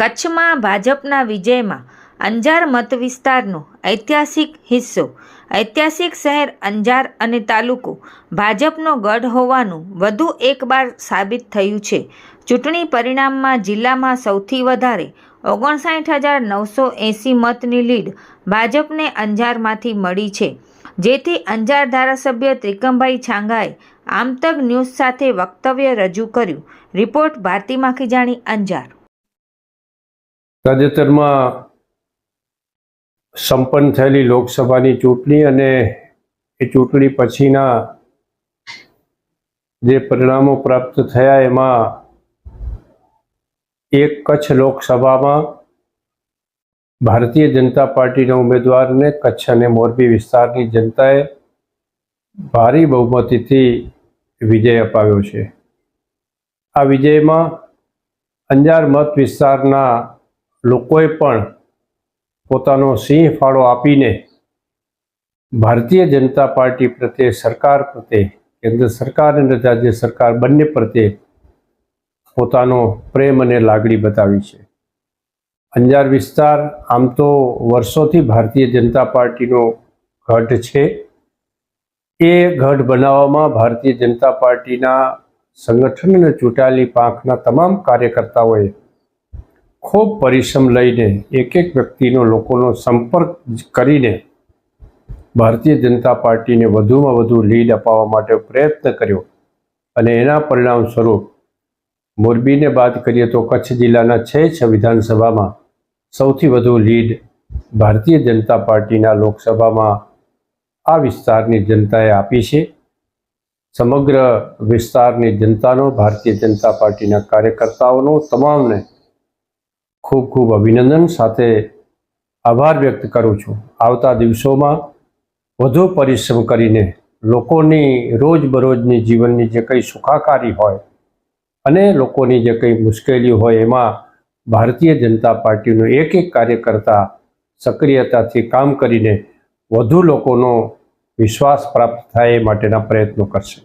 કચ્છમાં ભાજપના વિજયમાં અંજાર મત વિસ્તારનો ઐતિહાસિક હિસ્સો. ઐતિહાસિક શહેર અંજાર અને તાલુકો ભાજપનો ગઢ હોવાનું વધુ એકવાર સાબિત થયું છે. ચૂંટણી પરિણામમાં જિલ્લામાં સૌથી વધારે ઓગણસાઠ હજાર નવસો એંસી મતની લીડ ભાજપને અંજારમાંથી મળી છે. જેથી અંજાર ધારાસભ્ય ત્રિકમભાઈ છાંગાએ આમતક ન્યૂઝ સાથે વક્તવ્ય રજૂ કર્યું. રિપોર્ટ ભારતી માખીજાણી અંજાર. તાજેતરમાં સંપન્ન થયેલી લોકસભાની ચૂંટણી અને એ ચૂંટણી પછીના જે પરિણામો પ્રાપ્ત થયા એમાં એક કચ્છ લોકસભામાં ભારતીય જનતા પાર્ટીના ઉમેદવારને કચ્છ અને મોરબી વિસ્તારની જનતાએ ભારી બહુમતીથી વિજય અપાવ્યો છે. આ વિજયમાં અંજાર મત વિસ્તારના લોકોએ પણ પોતાનો સિંહ ફાળો આપીને ભારતીય જનતા પાર્ટી પ્રત્યે, સરકાર પ્રત્યે, કેન્દ્ર સરકાર અને રાજ્ય સરકાર બંને પ્રત્યે પોતાનો પ્રેમ અને લાગણી બતાવી છે. અંજાર વિસ્તાર આમ તો વર્ષોથી ભારતીય જનતા પાર્ટીનો ગઢ છે. એ ગઢ બનાવવામાં ભારતીય જનતા પાર્ટીના સંગઠન અને ચૂંટાયેલી પાંખના તમામ કાર્યકર્તાઓએ ખૂબ પરિશ્રમ લઈને એક એક વ્યક્તિનો લોકોનો સંપર્ક કરીને ભારતીય જનતા પાર્ટીને વધુમાં વધુ લીડ અપાવવા માટે પ્રયત્ન કર્યો. અને એના પરિણામ સ્વરૂપ મોરબીને બાદ કરીએ તો કચ્છ જિલ્લાના છ છ વિધાનસભામાં સૌથી વધુ લીડ ભારતીય જનતા પાર્ટીના લોકસભામાં આ વિસ્તારની જનતાએ આપી છે. સમગ્ર વિસ્તારની જનતાનો, ભારતીય જનતા પાર્ટીના કાર્યકર્તાઓનો, તમામને ખૂબ ખૂબ અભિનંદન. સાથે આભાર વ્યક્ત કરું છું. આવતા દિવસોમાં વધુ પરિશ્રમ કરીને લોકોની રોજબરોજની જીવનની જે કંઈ સુખાકારી હોય અને લોકોની જે કંઈ મુશ્કેલી હોય એમાં ભારતીય જનતા પાર્ટીનો એક એક કાર્યકર્તા સક્રિયતાથી કામ કરીને વધુ લોકોનો વિશ્વાસ પ્રાપ્ત થાય એ માટેના પ્રયત્નો કરશે.